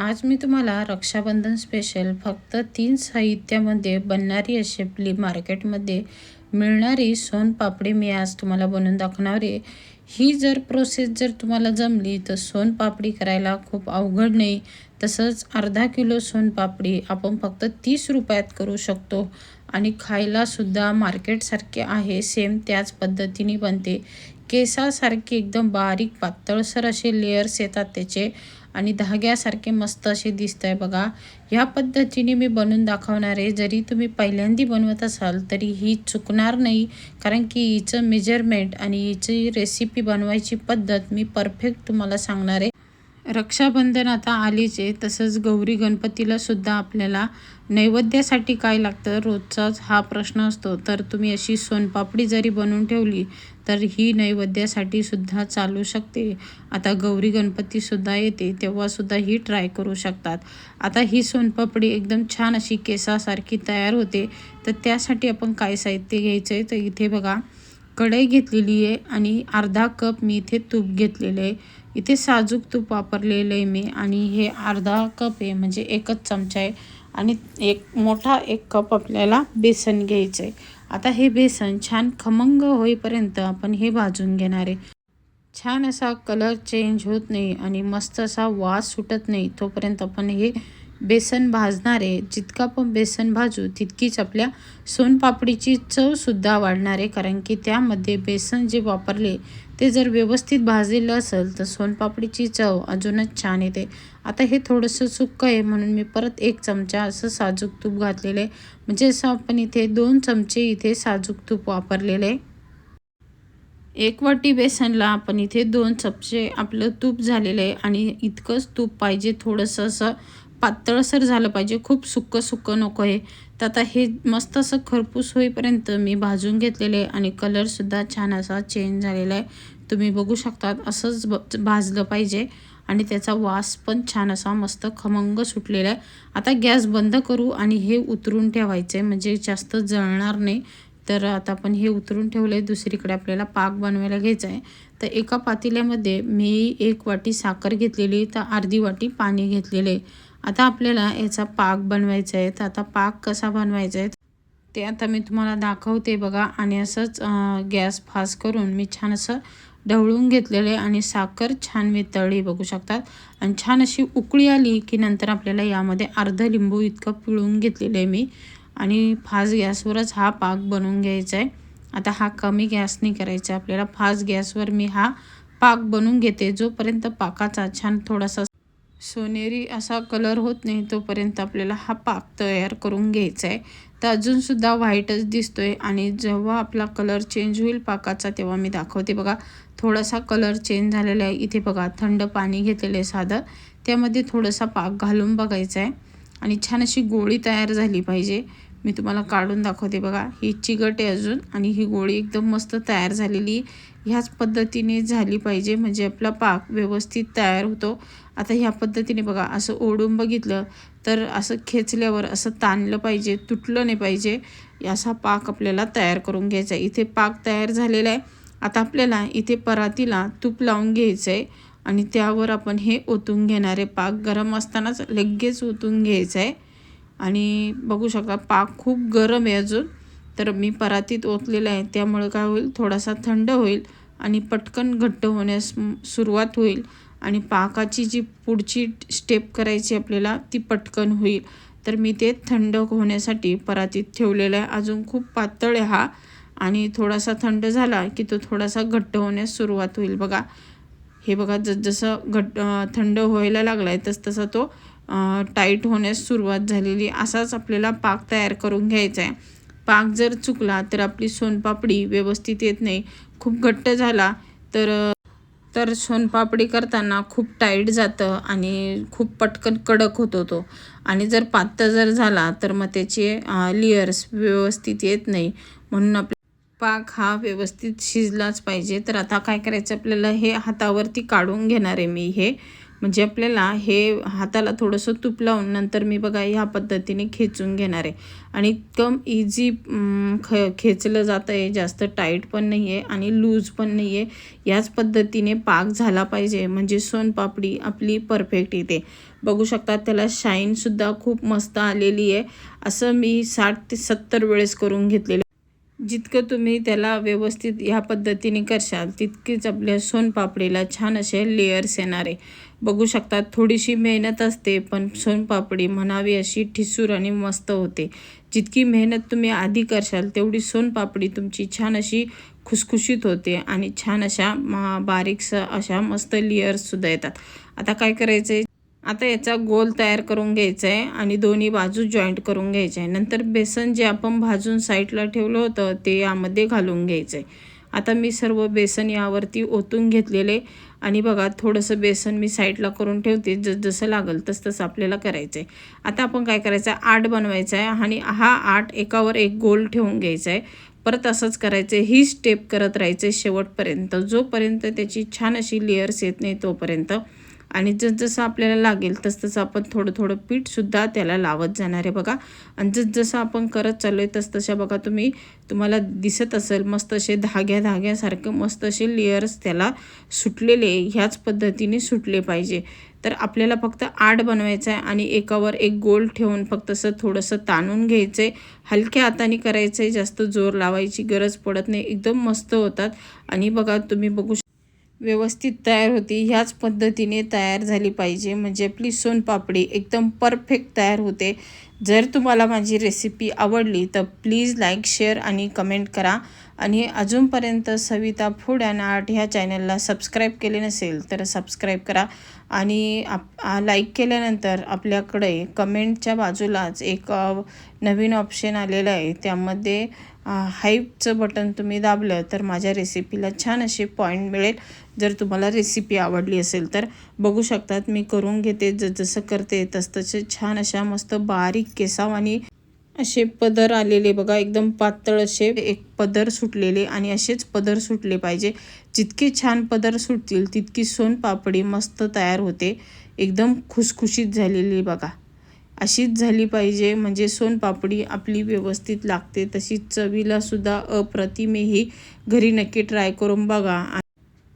आज मी तुम्हाला रक्षाबंधन स्पेशल फक्त तीन साहित्यामध्ये बनणारी अशी आपली मार्केटमध्ये मिळणारी सोनपापडी मी आज तुम्हाला बनवून दाखवणार आहे. ही जर प्रोसेस जर तुम्हाला जमली तर सोनपापडी करायला खूप अवघड नाही. तसंच अर्धा किलो सोनपापडी आपण फक्त तीस रुपयात करू शकतो आणि खायलासुद्धा मार्केटसारखे आहे सेम त्याच पद्धतीने बनते. केसासारखे एकदम बारीक पातळसर असे लेयर्स येतात त्याचे. आणि धाग्यासारखे मस्त असे दिसत आहे बघा. ह्या पद्धतीने मी बनवून दाखवणार आहे. जरी तुम्ही पहिल्यांदी बनवत असाल तरी ही चुकणार नाही. कारण की हिचं मेजरमेंट आणि हिची रेसिपी बनवायची पद्धत मी परफेक्ट तुम्हाला सांगणार आहे. रक्षाबंधन आता आलीच आहे. तसंच गौरी गणपतीला सुद्धा आपल्याला नैवेद्यासाठी काय लागतं? रोजचाच हा प्रश्न असतो. तर तुम्ही अशी सोनपापडी जरी बनवून ठेवली तर ही नैवेद्यासाठी सुद्धा चालू शकते. आता गौरी गणपतीसुद्धा येते तेव्हासुद्धा ही ट्राय करू शकतात. आता ही सोनपापडी एकदम छान अशी केसासारखी तयार होते. तर त्यासाठी आपण काय साहित्य घ्यायचं आहे? तर इथे बघा कढई घेतलेली आहे आणि अर्धा कप मी इथे तूप घेतलेलं आहे. इथे साजूक तूप वापरलेलं आहे मी आणि हे अर्धा कप आहे म्हणजे एकच चमचा आहे. आणि एक मोठा एक कप आपल्याला बेसन घ्यायचं आहे आता हे बेसन छान खमंग होईपर्यंत आपण हे भाजून घेणार आहे. छान असा कलर चेंज होत नाही आणि मस्त असा वास सुटत नाही तोपर्यंत आपण हे बेसन भाजणार आहे. जितका पण बेसन भाजू तितकीच आपल्या सोनपापडीची चवसुद्धा वाढणार आहे. कारण की त्यामध्ये बेसन जे वापरले ते जर व्यवस्थित भाजलेलं असेल तर सोनपापडीची चव अजूनच छान येते. आता हे थोडंसं सुक्क आहे म्हणून मी परत एक चमचा असं साजूक तूप घातलेलं आहे. म्हणजे असं आपण इथे दोन चमचे इथे साजूक तूप वापरलेलं आहे. एक वाटी बेसनला आपण इथे दोन चमचे आपलं तूप झालेलं आहे आणि इतकंच तूप पाहिजे थोडंसं असं पातळसर झालं पाहिजे. खूप सुक्कं सुक्कं नको आहे तर आता हे मस्त असं खरपूस होईपर्यंत मी भाजून घेतलेले आहे आणि कलरसुद्धा छान असा चेंज झालेला आहे. तुम्ही बघू शकतात असंच ब भाजलं पाहिजे. आणि त्याचा वास पण छान असा मस्त खमंग सुटलेला आहे. आता गॅस बंद करू आणि हे उतरून ठेवायचं आहे म्हणजे जास्त जळणार नाही. तर आता आपण हे उतरून ठेवलं आहे दुसरीकडे आपल्याला पाक बनवायला घ्यायचा आहे तर एका पातेल्यामध्ये मी एक वाटी साखर घेतलेली तर अर्धी वाटी पाणी घेतलेले आहे. आता आपल्याला याचा पाक बनवायचा आहे. तर आता पाक कसा बनवायचा आहे? ते आता मी तुम्हाला दाखवते बघा. आणि असंच गॅस फास्ट करून मी छान असं ढवळून घेतलेले आणि साखर छान वितळली बघू शकतात. आणि छान अशी उकळी आली की नंतर आपल्याला यामध्ये अर्ध लिंबू इतकं पिळून घेतलेलं आहे मी. आणि फास्ट गॅसवरच हा पाक बनवून घ्यायचा आहे. आता हा कमी गॅसने करायचा. आहे आपल्याला फास्ट गॅसवर मी हा पाक बनवून घेते. जोपर्यंत पाकाचा छान थोडासा सोनेरी असा कलर होत नाही तोपर्यंत आपल्याला हा पाक तयार करून घ्यायचा आहे तर अजूनसुद्धा व्हाईटच दिसतो आहे आणि जेव्हा आपला कलर चेंज होईल पाकाचा तेव्हा मी दाखवते बघा. थोडासा कलर चेंज झालेला आहे. इथे बघा थंड पाणी घेतलेलं आहे साधं. त्यामध्ये थोडासा पाक घालून बघायचा आहे आणि छान अशी गोळी तयार झाली पाहिजे. मी तुम्हाला काढून दाखवते बघा. ही चिकट आहे अजून आणि ही गोळी एकदम मस्त तयार झालेली. ह्याच पद्धतीने झाली पाहिजे म्हणजे आपला पाक व्यवस्थित तयार होतो. आता ह्या पद्धतीने बघा असं ओढून बघितलं तर असं खेचल्यावर असं ताणलं पाहिजे तुटलं नाही पाहिजे. असा पाक आपल्याला तयार करून घ्यायचा आहे. इथे पाक तयार झालेला आहे. आता आपल्याला इथे परातीला तूप लावून घ्यायचं आहे आणि त्यावर आपण हे ओतून घेणारे पाक गरम असतानाच लगेच ओतून घ्यायचं आहे आणि बघू शकता पाक खूप गरम आहे अजून. तर मी परातीत ओतलेलं आहे त्यामुळे काय होईल थोडासा थंड होईल आणि पटकन घट्ट होण्यास सुरुवात होईल आणि पाकाची जी पुढची स्टेप करायची आपल्याला ती पटकन होईल. तर मी ते थंड होण्यासाठी परातीत ठेवलेलं आहे. अजून खूप पातळ आहे हा आणि थोडासा थंड झाला की तो थोडासा घट्ट होण्यास सुरुवात होईल. बघा हे बघा जसं घट्ट थंड व्हायला लागला आहे तसतसा तो टाईट होण्यास सुरुवात झालेली असाच आपल्याला पाक तयार करून घ्यायचा आहे पाक जर चुकला तर आपली सोनपापडी व्यवस्थित येत नाही. खूप घट्ट झाला तर तर सोनपापडी करताना खूप टाईट जातं आणि खूप पटकन कडक होतो तो. आणि जर पातळ जर झाला तर मग त्याचे लेयर्स व्यवस्थित येत नाही. म्हणून आपल्या पाक हा व्यवस्थित शिजलाच पाहिजे. तर आता काय करायचं आपल्याला? हे हातावरती काढून घेणार आहे मी हे. म्हणजे आपल्याला हे हाताला थोडंसं तूप लावून नंतर मी बघा ह्या पद्धतीने खेचून घेणार आहे. आणि कम इझी ख खेचलं जातं आहे जास्त टाईट पण नाही आहे आणि लूज पण नाही आहे याच पद्धतीने पाक झाला पाहिजे. म्हणजे सोनपापडी आपली परफेक्ट येते. बघू शकता त्याला शाईनसुद्धा खूप मस्त आलेली आहे. असं मी साठ ते सत्तर वेळेस करून घेतलेलं जितकं तुम्ही त्याला व्यवस्थित ह्या पद्धतीने करशाल तितकीच आपल्या सोनपापडीला छान असे लेयर्स येणार आहे. बघू शकता थोडीशी मेहनत असते पण सोनपापडी म्हणावी अशी ठिसूर आणि मस्त होते. जितकी मेहनत तुम्ही आधी करशाल तेवढी सोनपापडी तुमची छान अशी खुसखुशीत होते आणि छान अशा बारीकस अशा मस्त लेयर्ससुद्धा येतात. आता काय करायचं आहे आता याचा गोल तयार करून घ्यायचा आहे आणि दोन्ही बाजू जॉईंट करून घ्यायचे आहे नंतर बेसन जे आपण भाजून साईडला ठेवलं होतं ते यामध्ये घालून घ्यायचं आहे आता मी सर्व बेसन यावरती ओतून घेतलेले आणि बघा थोडंसं बेसन मी साईडला करून ठेवते जस जसं लागेल तस तसं आपल्याला करायचं आहे आता आपण काय करायचं आहे आठ बनवायचा आहे आणि हा आठ एकावर एक गोल ठेवून घ्यायचा आहे परत असंच करायचं आहे ही स्टेप करत राहायचं आहे शेवटपर्यंत. जोपर्यंत त्याची छान अशी लेअर्स येत नाही तोपर्यंत. आणि जसजसं आपल्याला लागेल तसतसं आपण थोडं थोडं पीठसुद्धा त्याला लावत जाणार आहे बघा. आणि जसजसं आपण करत चाललो आहे तसतशा बघा तुम्ही तुम्हाला दिसत असेल मस्त असे धाग्या धाग्यासारखं मस्त असे लेयर्स त्याला सुटलेले ह्याच पद्धतीने सुटले पाहिजे. तर आपल्याला फक्त आठ बनवायचं आहे आणि एकावर एक गोल ठेवून फक्त असं थोडंसं ताणून घ्यायचं आहे हलक्या हाताने करायचं आहे जास्त जोर लावायची गरज पडत नाही. एकदम मस्त होतात. आणि बघा तुम्ही बघू व्यवस्थित तयार होती. ह्याच पद्धतीने तयार झाली पाहिजे. म्हणजे आपली सोनपापडी एकदम परफेक्ट तयार होते. जर तुम्हाला माझी रेसिपी आवडली तर प्लीज लाईक शेअर आणि कमेंट करा. आणि अजूनपर्यंत सविता फूड अँड आर्ट ह्या चॅनलला सबस्क्राईब केले नसेल तर सबस्क्राईब करा आणि आप लाईक केल्यानंतर आपल्याकडे कमेंटच्या बाजूलाच एक नवीन ऑप्शन आलेलं आहे. त्यामध्ये हाईपचं बटन तुम्ही दाबलं तर माझ्या रेसिपीला छान असे पॉईंट मिळेल. जर तुम्हाला रेसिपी आवडली असेल तर बघू शकतात. मी करून घेते. ज जसं करते तसतसे छान अशा मस्त बारीक केसाव आणि असे पदर आलेले बघा एकदम पातळ असे. एक पदर सुटलेले आणि असेच पदर सुटले पाहिजे. जितके छान पदर सुटतील तितकी सोनपापडी मस्त तयार होते. एकदम खुसखुशीत झालेली बघा. अशीच झाली पाहिजे म्हणजे सोनपापडी आपली व्यवस्थित लागते. तशीच चवीलासुद्धा अप्रतिमेही घरी नक्की ट्राय करून बघा.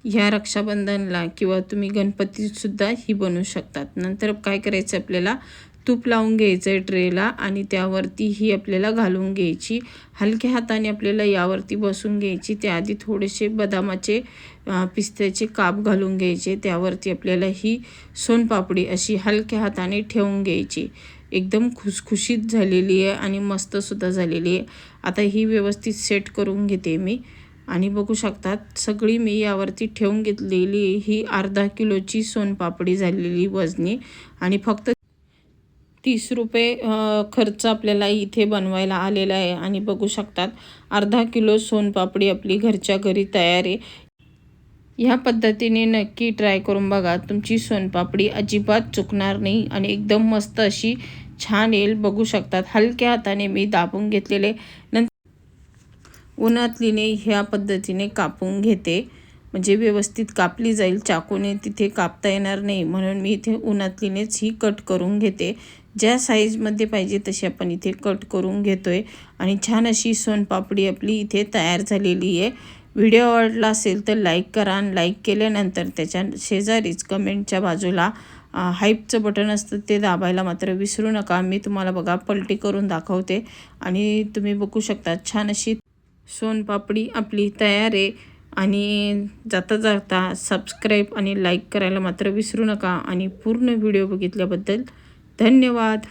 ह्या रक्षाबंधनला किंवा तुम्ही गणपतीसुद्धा ही बनवू शकतात. नंतर काय करायचं आपल्याला? तूप लावून घ्यायचं आहे ट्रेला आणि त्यावरती ही आपल्याला घालून घ्यायची. हलक्या हाताने आपल्याला यावरती बसून घ्यायची. त्याआधी थोडेसे बदामाचे पिस्त्याचे काप घालून घ्यायचे. त्यावरती आपल्याला ही सोनपापडी अशी हलक्या हाताने ठेवून घ्यायची. एकदम खुसखुशीत झालेली आहे आणि मस्तसुद्धा झालेली आहे. आता ही व्यवस्थित सेट करून घेते मी. आणि बघू शकतात सगळी मी यावरती ठेवून घेतलेली ही अर्धा किलोची सोनपापडी झालेली वजनी. आणि फक्त तीस रुपये खर्च आपल्याला इथे बनवायला आलेला आहे. आणि बघू शकतात अर्धा किलो सोनपापडी आपली घरच्या घरी तयार आहे. ह्या पद्धतीने नक्की ट्राय करून बघा. तुमची सोनपापडी अजिबात चुकणार नाही आणि एकदम मस्त अशी छान येईल. बघू शकतात हलक्या हाताने मी दाबून घेतलेले. नंतर उन्हातलीने ह्या पद्धतीने कापून घेते. म्हणजे व्यवस्थित कापली जाईल. चाकूने तिथे कापता येणार नाही. म्हणून मी इथे उन्हातलीनेच ही कट करून घेते. ज्या साईजमध्ये पाहिजे तशी आपण इथे कट करून घेतो आहे आणि छान अशी सोनपापडी आपली इथे तयार झालेली आहे. व्हिडिओ आवडला असेल तर लाईक करा आणि लाईक केल्यानंतर त्याच्या शेजारीच कमेंटच्या बाजूला हाईपचं बटन असतं ते दाबायला मात्र विसरू नका. मी तुम्हाला बघा पलटी करून दाखवते. आणि तुम्ही बघू शकता छान अशी सोनपापडी आपली तयार आहे. आणि जाता जाता सबस्क्राईब आणि लाईक करायला मात्र विसरू नका. आणि पूर्ण व्हिडिओ बघितल्याबद्दल धन्यवाद.